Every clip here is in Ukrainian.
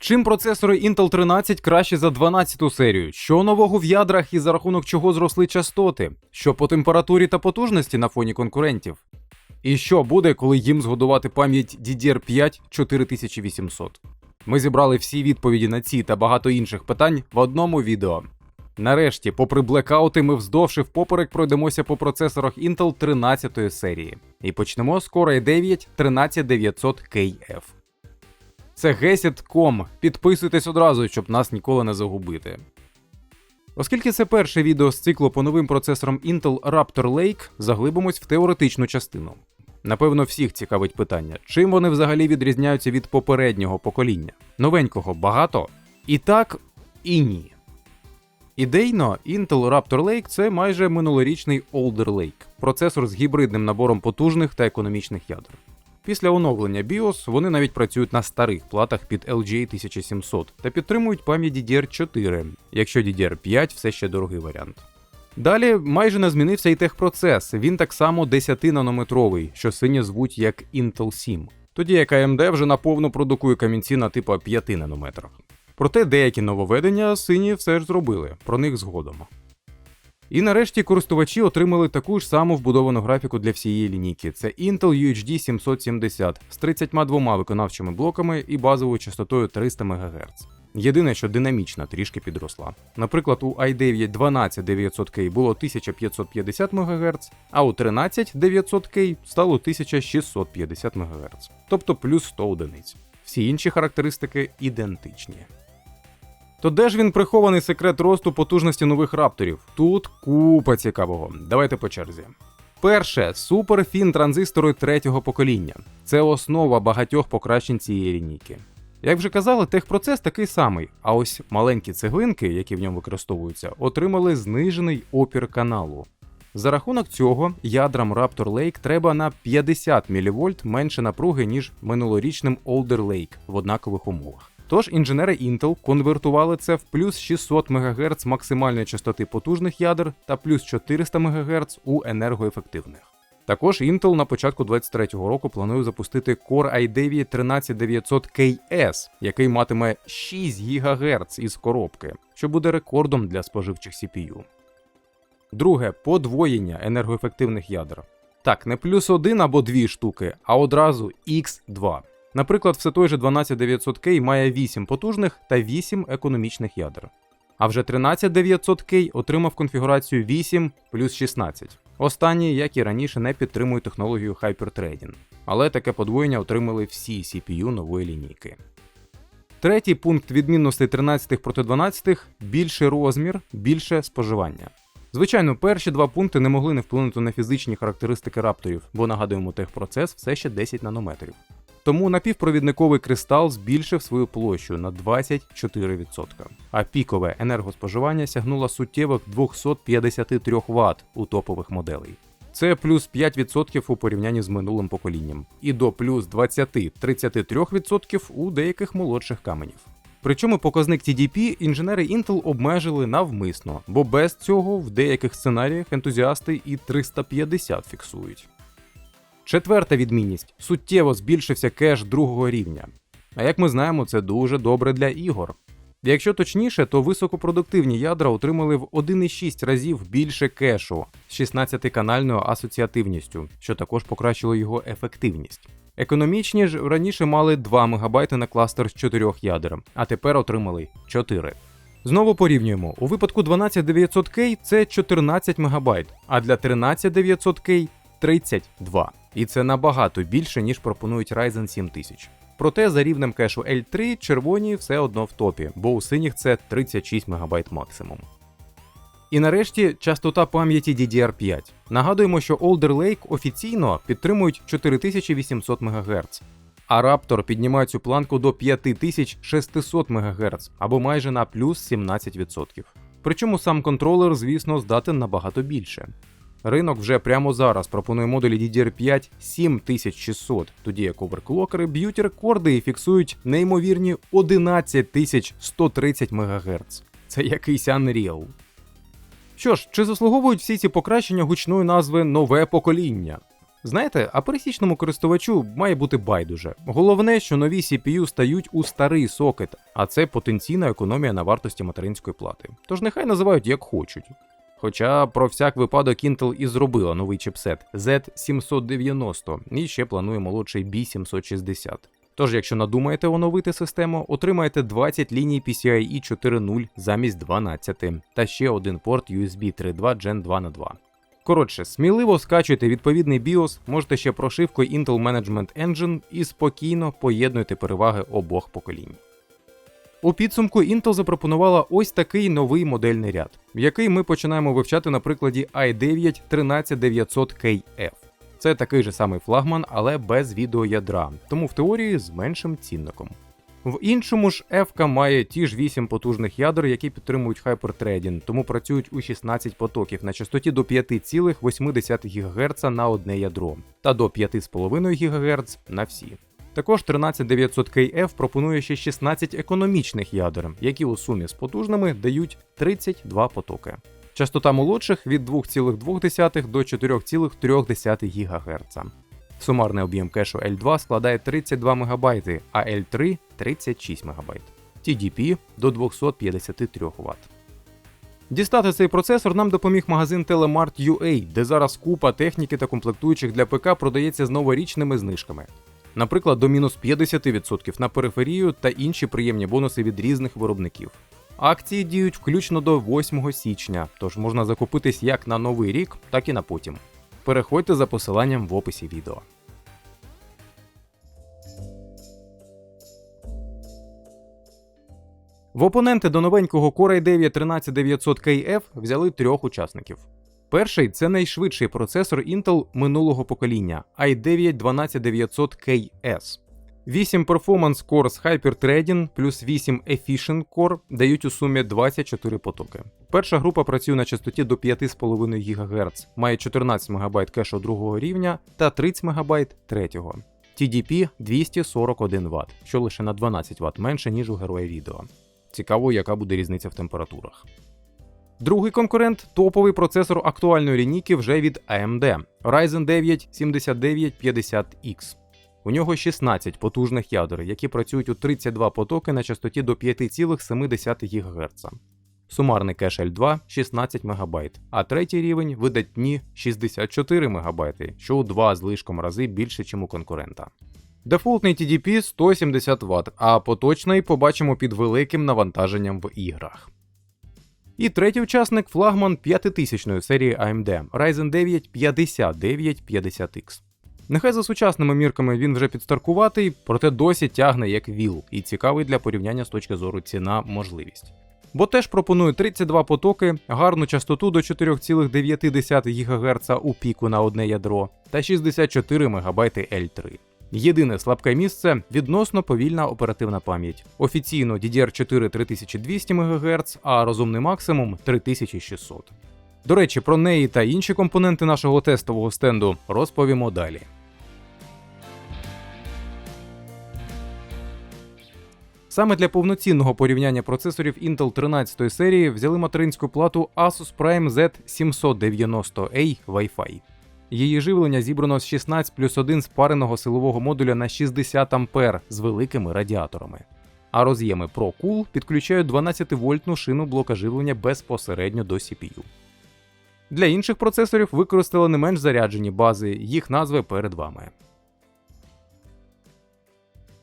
Чим процесори Intel 13 краще за 12-ту серію? Що нового в ядрах і за рахунок чого зросли частоти? Що по температурі та потужності на фоні конкурентів? І що буде, коли їм згодувати пам'ять DDR5 4800? Ми зібрали всі відповіді на ці та багато інших питань в одному відео. Нарешті, попри блекаути, ми вздовж і впоперек пройдемося по процесорах Intel 13 серії. І почнемо з Core i9 13900KF. Це Gesit.com. Підписуйтесь одразу, щоб нас ніколи не загубити. Оскільки це перше відео з циклу по новим процесорам Intel Raptor Lake, заглибимось в теоретичну частину. Напевно, всіх цікавить питання, чим вони взагалі відрізняються від попереднього покоління. Новенького багато? І так, і ні. Ідейно, Intel Raptor Lake це майже минулорічний Older Lake, процесор з гібридним набором потужних та економічних ядер. Після оновлення BIOS вони навіть працюють на старих платах під LGA 1700 та підтримують пам'ять DDR4, якщо DDR5 все ще дорогий варіант. Далі майже не змінився і техпроцес, він так само 10-нанометровий, що сині звуть як Intel 7, тоді як AMD вже наповну продукує камінці на типу 5 нанометрах. Проте деякі нововведення сині все ж зробили, про них згодом. І нарешті користувачі отримали таку ж саму вбудовану графіку для всієї лінійки. Це Intel UHD 770 з 32 виконавчими блоками і базовою частотою 300 МГц. Єдине, що динамічна трішки підросла. Наприклад, у i9 12900K було 1550 МГц, а у 13900K стало 1650 МГц, тобто плюс 100 одиниць. Всі інші характеристики ідентичні. То де ж він прихований секрет росту потужності нових рапторів? Тут купа цікавого. Давайте по черзі. Перше суперфін транзистори третього покоління. Це основа багатьох покращень цієї лінійки. Як вже казали, техпроцес такий самий, а ось маленькі цеглинки, які в ньому використовуються, отримали знижений опір каналу. За рахунок цього ядрам Raptor Lake треба на 50 мВ менше напруги, ніж минулорічним Older Lake в однакових умовах. Тож інженери Intel конвертували це в плюс 600 МГц максимальної частоти потужних ядер та плюс 400 МГц у енергоефективних. Також Intel на початку 2023 року планує запустити Core i9 13900KS, який матиме 6 ГГц із коробки, що буде рекордом для споживчих CPU. Друге подвоєння енергоефективних ядер. Так, не плюс один або дві штуки, а одразу X2. Наприклад, все той же 12900K має 8 потужних та 8 економічних ядер. А вже 13900K отримав конфігурацію 8 плюс 16. Останні, як і раніше, не підтримують технологію Hyperthreading, але таке подвоєння отримали всі CPU нової лінійки. Третій пункт відмінностей 13 проти 12 більший розмір, більше споживання. Звичайно, перші два пункти не могли не вплинути на фізичні характеристики рапторів, бо нагадуємо, техпроцес все ще 10 нанометрів. Тому напівпровідниковий кристал збільшив свою площу на 24%, а пікове енергоспоживання сягнуло суттєвих 253 Вт у топових моделей. Це плюс 5% у порівнянні з минулим поколінням, і до плюс 20-33% у деяких молодших каменів. Причому показник TDP інженери Intel обмежили навмисно, бо без цього в деяких сценаріях ентузіасти і 350 фіксують. Четверта відмінність суттєво збільшився кеш другого рівня. А як ми знаємо, це дуже добре для ігор. Якщо точніше, то високопродуктивні ядра отримали в 1,6 разів більше кешу з 16-канальною асоціативністю, що також покращило його ефективність. Економічні ж раніше мали 2 МБ на кластер з 4 ядер, а тепер отримали 4. Знову порівнюємо. У випадку 12900K це 14 МБ, а для 13900K 32. І це набагато більше, ніж пропонують Ryzen 7000. Проте за рівнем кешу L3 червоні все одно в топі, бо у синіх це 36 МБ максимум. І нарешті частота пам'яті DDR5. Нагадуємо, що Older Lake офіційно підтримують 4800 МГц, а Raptor піднімає цю планку до 5600 МГц або майже на плюс 17%. Причому сам контролер, звісно, здатен набагато більше. Ринок вже прямо зараз пропонує модулі DDR5 7600, тоді як оверклокери б'ють рекорди і фіксують неймовірні 11130 МГц. Це якийсь Unreal. Що ж, чи заслуговують всі ці покращення гучної назви нове покоління? Знаєте, а пересічному користувачу має бути байдуже. Головне, що нові CPU стають у старий сокет, а це потенційна економія на вартості материнської плати. Тож нехай називають як хочуть. Хоча про всяк випадок Intel і зробила новий чипсет Z790 і ще планує молодший B760. Тож, якщо надумаєте оновити систему, отримаєте 20 ліній PCIe 4.0 замість 12 та ще один порт USB 3.2 Gen 2 на 2. Коротше, сміливо скачуйте відповідний BIOS, можете ще прошивкою Intel Management Engine і спокійно поєднуйте переваги обох поколінь. У підсумку Intel запропонувала ось такий новий модельний ряд, який ми починаємо вивчати на прикладі i9 13900KF. Це такий же самий флагман, але без відеоядра, тому в теорії з меншим цінником. В іншому ж F має ті ж 8 потужних ядер, які підтримують хайпертредінг, тому працюють у 16 потоків на частоті до 5,8 ГГц на одне ядро та до 5,5 ГГц на всі. Також 13900KF пропонує ще 16 економічних ядер, які у сумі з потужними дають 32 потоки. Частота молодших від 2,2 до 4,3 ГГц. Сумарний об'єм кешу L2 складає 32 МБ, а L3 36 МБ. TDP до 253 Вт. Дістати цей процесор нам допоміг магазин Telemart.ua, де зараз купа техніки та комплектуючих для ПК продається з новорічними знижками. Наприклад, до мінус 50% на периферію та інші приємні бонуси від різних виробників. Акції діють включно до 8 січня, тож можна закупитись як на новий рік, так і на потім. Переходьте за посиланням в описі відео. В опоненти до новенького Core i9 13900KF взяли трьох учасників. Перший це найшвидший процесор Intel минулого покоління i9 12900KS. 8 Performance Core з Hyper-Threading плюс 8 Efficient Core дають у сумі 24 потоки. Перша група працює на частоті до 5,5 ГГц, має 14 МБ кешу другого рівня та 30 МБ третього. TDP 241 Вт, що лише на 12 Вт менше, ніж у героя відео. Цікаво, яка буде різниця в температурах. Другий конкурент топовий процесор актуальної лінійки вже від AMD Ryzen 9 7950X. У нього 16 потужних ядер, які працюють у 32 потоки на частоті до 5,7 ГГц. Сумарний кеш L2 16 МБ, а третій рівень видатні 64 МБ, що у два з лишком рази більше, ніж у конкурента. Дефолтний TDP 170 Вт, а поточний побачимо під великим навантаженням в іграх. І третій учасник флагман 5000 серії AMD Ryzen 9 5950X. Нехай за сучасними мірками він вже підстаркуватий, проте досі тягне як ВІЛ і цікавий для порівняння з точки зору ціна можливість. Бо теж пропонує 32 потоки, гарну частоту до 4,9 ГГц у піку на одне ядро та 64 МБ L3. Єдине слабке місце відносно повільна оперативна пам'ять. Офіційно DDR4 3200 МГц, а розумний максимум 3600. До речі, про неї та інші компоненти нашого тестового стенду розповімо далі. Саме для повноцінного порівняння процесорів Intel 13 серії взяли материнську плату Asus Prime Z790A Wi-Fi. Її живлення зібрано з 16 плюс 1 спареного силового модуля на 60 А з великими радіаторами. А роз'єми ProCool підключають 12 вольтну шину блока живлення безпосередньо до CPU. Для інших процесорів використали не менш заряджені бази, їх назви перед вами.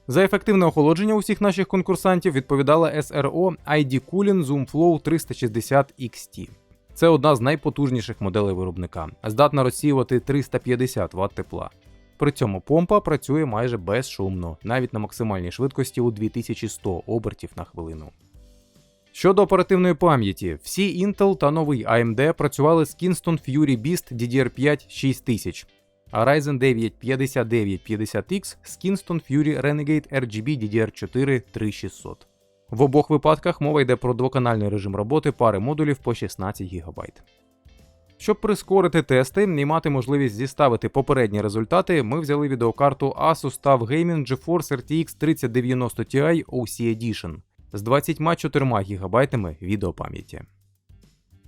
За ефективне охолодження усіх наших конкурсантів відповідала SRO ID Cooling ZoomFlow 360 XT. Це одна з найпотужніших моделей виробника, здатна розсіювати 350 Вт тепла. При цьому помпа працює майже безшумно, навіть на максимальній швидкості у 2100 обертів на хвилину. Щодо оперативної пам'яті, всі Intel та новий AMD працювали з Kingston Fury Beast DDR5 6000, а Ryzen 9 5950X з Kingston Fury Renegade RGB DDR4 3600. В обох випадках мова йде про двоканальний режим роботи пари модулів по 16 ГБ. Щоб прискорити тести і мати можливість зіставити попередні результати, ми взяли відеокарту Asus TUF Gaming GeForce RTX 3090 Ti OC Edition з 24 ГБ відеопам'яті.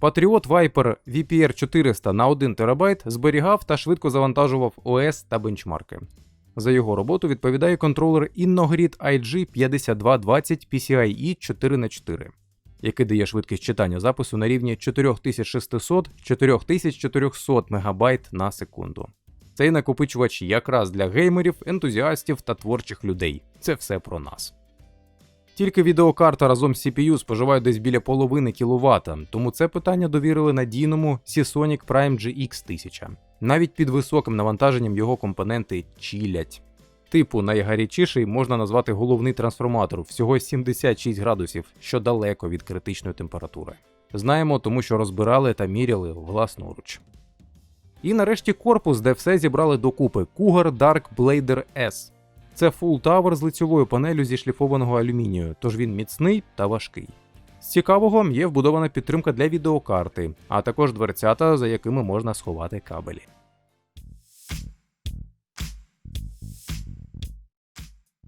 Patriot Viper VPR 400 на 1 ТБ зберігав та швидко завантажував ОС та бенчмарки. За його роботу відповідає контролер InnoGrid IG 5220 PCIe 4х4, який дає швидкість читання запису на рівні 4600-4400 МБ на секунду. Цей накопичувач якраз для геймерів, ентузіастів та творчих людей. Це все про нас. Тільки відеокарта разом з CPU споживає десь біля половини кВт, тому це питання довірили надійному Seasonic Prime GX 1000. Навіть під високим навантаженням його компоненти чілять. Типу найгарячіший можна назвати головний трансформатор всього 76 градусів, що далеко від критичної температури. Знаємо, тому що розбирали та міряли власноруч. І нарешті корпус, де все зібрали докупи Cougar Dark Blader S. Це Full Tower з лицьовою панелю зі шліфованого алюмінію, тож він міцний та важкий. З цікавого є вбудована підтримка для відеокарти, а також дверцята, за якими можна сховати кабелі.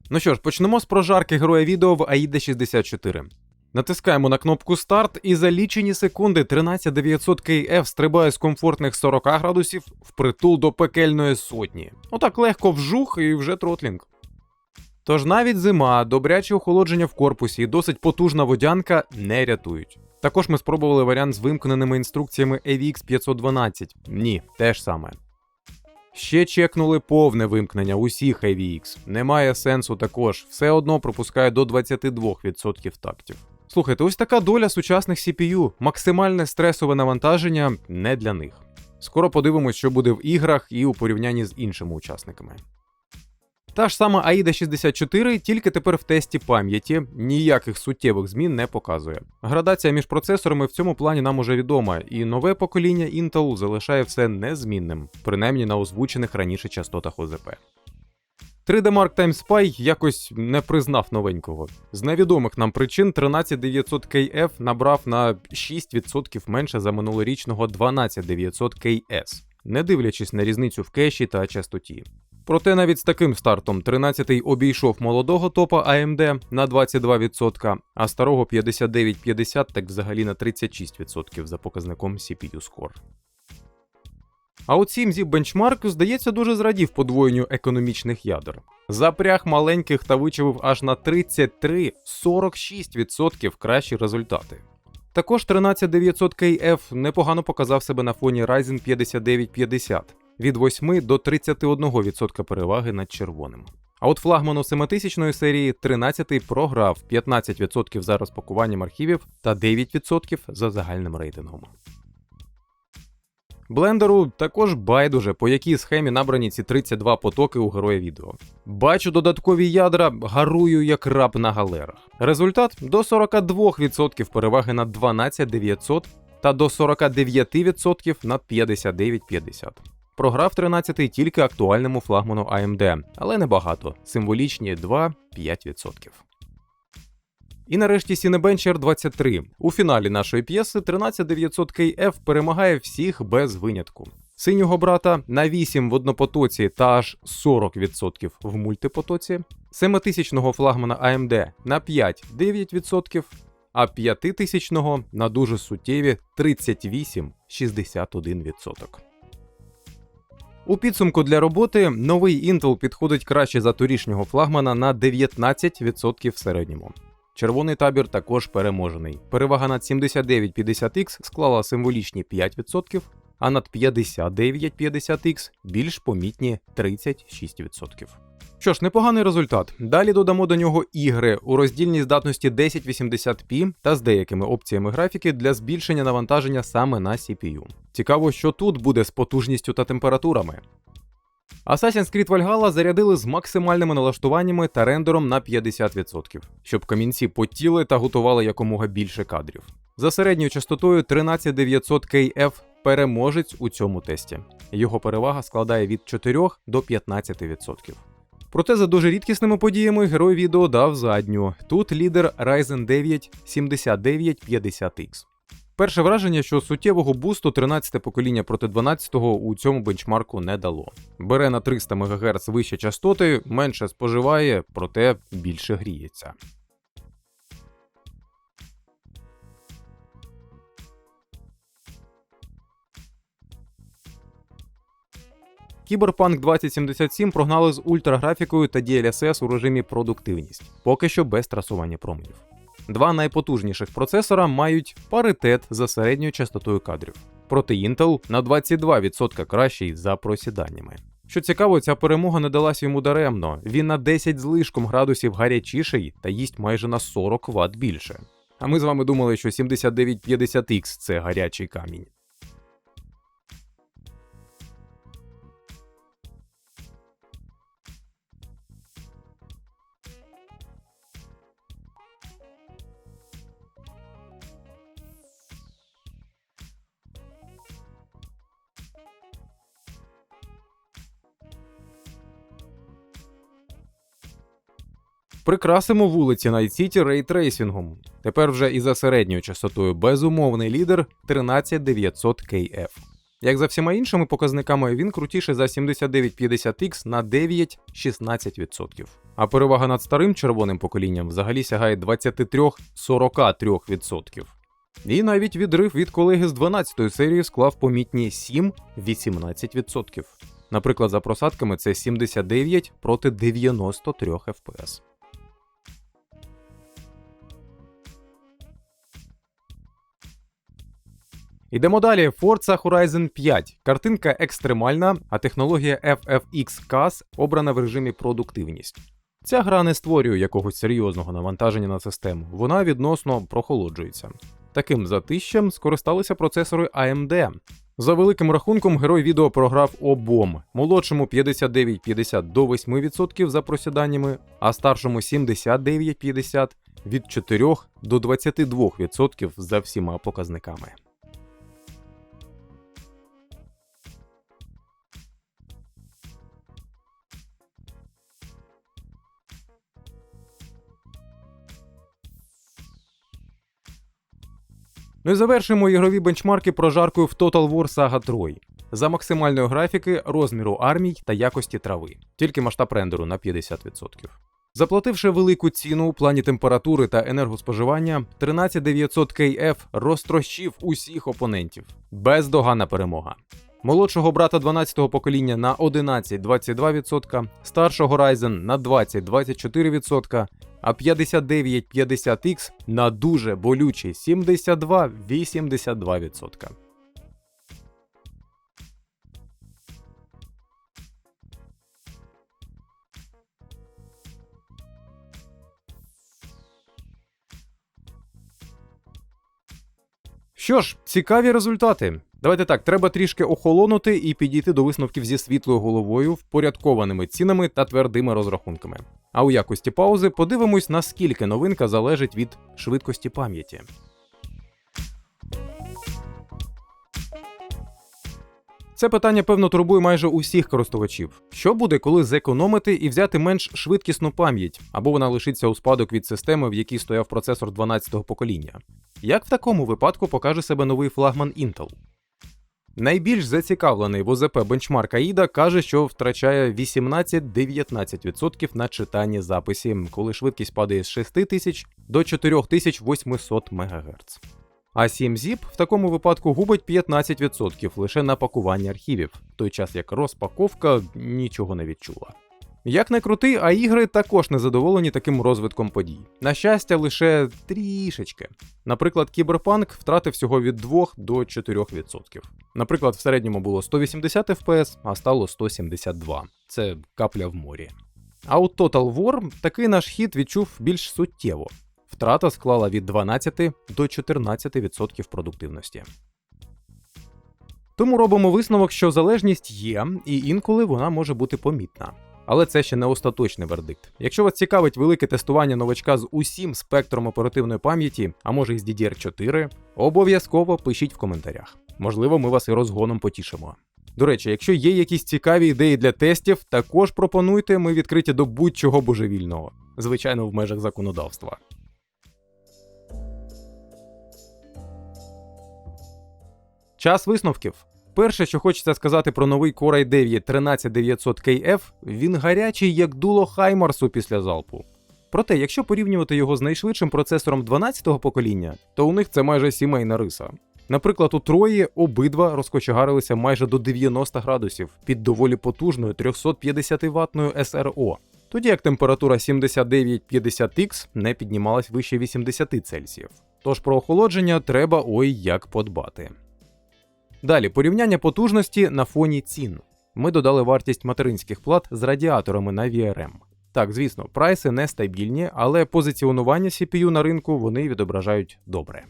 Ну що ж, почнемо з прожарки героя відео в AIDA 64. Натискаємо на кнопку старт, і за лічені секунди 13900 KF стрибає з комфортних 40 градусів в притул до пекельної сотні. Отак легко вжух і вже тротлінг. Тож навіть зима, добряче охолодження в корпусі і досить потужна водянка не рятують. Також ми спробували варіант з вимкненими інструкціями AVX 512. Ні, те ж саме. Ще чекнули повне вимкнення усіх AVX. Немає сенсу також, все одно пропускає до 22% тактів. Слухайте, ось така доля сучасних CPU, максимальне стресове навантаження не для них. Скоро подивимось, що буде в іграх і у порівнянні з іншими учасниками. Та ж сама AIDA 64, тільки тепер в тесті пам'яті ніяких суттєвих змін не показує. Градація між процесорами в цьому плані нам уже відома, і нове покоління Intel залишає все незмінним, принаймні на озвучених раніше частотах ОЗП. 3D Mark Time Spy якось не признав новенького. З невідомих нам причин 13900 KF набрав на 6% менше за минулорічного 12900 KS, не дивлячись на різницю в кеші та частоті. Проте навіть з таким стартом 13-й обійшов молодого топа AMD на 22%, а старого 5950 так взагалі на 36% за показником CPU Score. А от CMZ Benchmark, здається, дуже зрадів подвоєнню економічних ядер. Запряг маленьких та вичавив аж на 33-46% кращі результати. Також 13900 KF непогано показав себе на фоні Ryzen 5950 від 8 до 31% переваги над червоним. А от флагману 7000 серії 13 програв 15% за розпакуванням архівів та 9% за загальним рейтингом. Блендеру також байдуже, по якій схемі набрані ці 32 потоки у героя відео. Бачу додаткові ядра, гарую як раб на галерах. Результат до 42% переваги над 12900 та до 49% над 5950. Програв 13-й тільки актуальному флагману AMD, але небагато, символічні 2-5%. І нарешті Cinebencher 23. У фіналі нашої п'єси 13900 KF перемагає всіх без винятку. Синього брата на 8 в однопотоці та аж 40% в мультипотоці, 7000-го флагмана AMD на 5-9%, а 5000-го на дуже суттєві 38-61%. У підсумку для роботи новий Intel підходить краще за торішнього флагмана на 19% в середньому. Червоний табір також переможений. Перевага над 7950X склала символічні 5%, а над 5950X більш помітні 36%. Що ж, непоганий результат. Далі додамо до нього ігри у роздільній здатності 1080p та з деякими опціями графіки для збільшення навантаження саме на CPU. Цікаво, що тут буде з потужністю та температурами. Assassin's Creed Valhalla зарядили з максимальними налаштуваннями та рендером на 50%, щоб камінці потіли та готували якомога більше кадрів. За середньою частотою 13900 KF переможець у цьому тесті. Його перевага складає від 4 до 15%. Проте за дуже рідкісними подіями герой відео дав задню. Тут лідер Ryzen 9 7950X. Перше враження, що суттєвого бусту 13 покоління проти 12-го у цьому бенчмарку не дало. Бере на 300 МГц вище частоти, менше споживає, проте більше гріється. Cyberpunk 2077 прогнали з ультраграфікою та DLSS у режимі продуктивність, поки що без трасування променів. Два найпотужніших процесора мають паритет за середньою частотою кадрів, проти Intel на 22% кращий за просіданнями. Що цікаво, ця перемога не далась йому даремно. Він на 10 з лишком градусів гарячіший та їсть майже на 40 Вт більше. А ми з вами думали, що 7950X це гарячий камінь. Прикрасимо вулиці City рейтрейсінгом. Тепер вже і за середньою частотою безумовний лідер 13900 KF. Як за всіма іншими показниками, він крутіший за 7950X на 9-16%. А перевага над старим червоним поколінням взагалі сягає 23-43%. І навіть відрив від колеги з 12-ї серії склав помітні 7-18%. Наприклад, за просадками це 79 проти 93 FPS. Ідемо далі. Forza Horizon 5. Картинка екстремальна, а технологія FFX CAS обрана в режимі продуктивність. Ця гра не створює якогось серйозного навантаження на систему, вона відносно прохолоджується. Таким затищем скористалися процесори AMD. За великим рахунком, герой відео програв обом, молодшому 59-50 до 8% за просіданнями, а старшому 79-50 від 4 до 22% за всіма показниками. Ну і завершимо ігрові бенчмарки прожаркою в Total War Saga Troy. За максимальної графіки, розміру армій та якості трави, тільки масштаб рендеру на 50%. Заплативши велику ціну у плані температури та енергоспоживання, 13900 KF розтрощив усіх опонентів. Бездоганна перемога. Молодшого брата 12-го покоління на 11-22%, старшого Ryzen на 20-24%, а 5950X на дуже болючі 72-82%. Що ж, цікаві результати. Давайте так, треба трішки охолонути і підійти до висновків зі світлою головою, впорядкованими цінами та твердими розрахунками. А у якості паузи подивимось, наскільки новинка залежить від швидкості пам'яті. Це питання, певно, турбує майже усіх користувачів. Що буде, коли зекономити і взяти менш швидкісну пам'ять, або вона лишиться у спадок від системи, в якій стояв процесор 12-го покоління? Як в такому випадку покаже себе новий флагман Intel? Найбільш зацікавлений в ОЗП бенчмарк Аїда каже, що втрачає 18-19% на читанні записі, коли швидкість падає з 6000 до 4800 МГц. А 7-ZIP в такому випадку губить 15% лише на пакуванні архівів, в той час як розпаковка нічого не відчула. Як не крути, а ігри також не задоволені таким розвитком подій. На щастя, лише трішечки. Наприклад, Кіберпанк втратив всього від 2 до 4%. Наприклад, в середньому було 180 FPS, а стало 172. Це капля в морі. А у Total War такий наш хід відчув більш суттєво. Втрата склала від 12 до 14% продуктивності. Тому робимо висновок, що залежність є, і інколи вона може бути помітна. Але це ще не остаточний вердикт. Якщо вас цікавить велике тестування новачка з усім спектром оперативної пам'яті, а може і з DDR4, обов'язково пишіть в коментарях. Можливо, ми вас і розгоном потішимо. До речі, якщо є якісь цікаві ідеї для тестів, також пропонуйте, ми відкриті до будь-чого божевільного, звичайно, в межах законодавства. Час висновків. Перше, що хочеться сказати про новий Core i9 13900 KF, він гарячий як дуло Хаймарсу після залпу. Проте, якщо порівнювати його з найшвидшим процесором 12-го покоління, то у них це майже сімейна риса. Наприклад, у Трої обидва розкочегарилися майже до 90 градусів під доволі потужною 350 ваттною СРО, тоді як температура 79-50Х не піднімалась вище 80 Цельсіїв. Тож про охолодження треба ой як подбати. Далі порівняння потужності на фоні цін. Ми додали вартість материнських плат з радіаторами на VRM. Так, звісно, прайси нестабільні, але позиціонування CPU на ринку вони відображають добре.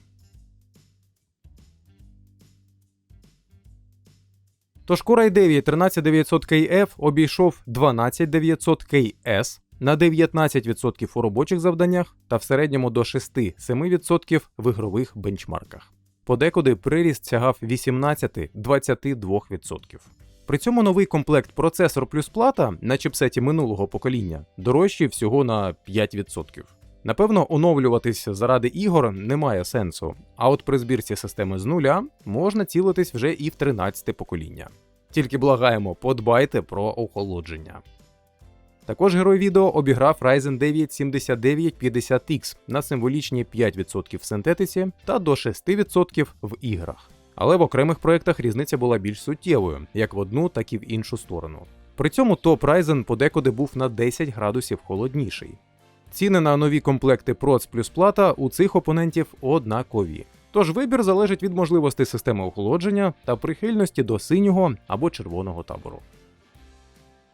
Тож Core i9 13900KF обійшов 12900KS на 19% у робочих завданнях та в середньому до 6-7% в ігрових бенчмарках. Подекуди приріст сягав 18-22%. При цьому новий комплект процесор плюс плата на чипсеті минулого покоління дорожчий всього на 5%. Напевно, оновлюватись заради ігор немає сенсу, а от при збірці системи з нуля можна цілитись вже і в 13 покоління. Тільки благаємо, подбайте про охолодження. Також герой відео обіграв Ryzen 9 7950X на символічні 5% в синтетиці та до 6% в іграх. Але в окремих проєктах різниця була більш суттєвою, як в одну, так і в іншу сторону. При цьому топ Ryzen подекуди був на 10 градусів холодніший. Ціни на нові комплекти проц плюс плата у цих опонентів однакові. Тож вибір залежить від можливостей системи охолодження та прихильності до синього або червоного табору.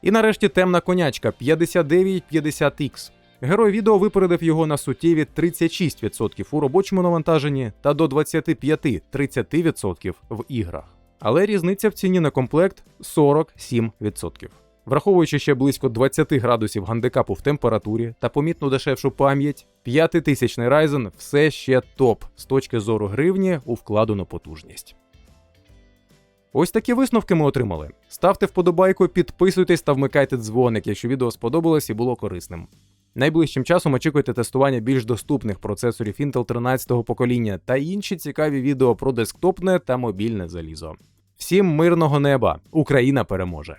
І нарешті темна конячка 5950X. Герой відео випередив його на суттєві 36% у робочому навантаженні та до 25-30% в іграх. Але різниця в ціні на комплект 47%. Враховуючи ще близько 20 градусів гандикапу в температурі та помітно дешевшу пам'ять, 5000 Ryzen все ще топ з точки зору гривні у вкладену потужність. Ось такі висновки ми отримали. Ставте вподобайку, підписуйтесь та вмикайте дзвоник, якщо відео сподобалось і було корисним. Найближчим часом очікуйте тестування більш доступних процесорів Intel 13-го покоління та інші цікаві відео про десктопне та мобільне залізо. Всім мирного неба! Україна переможе!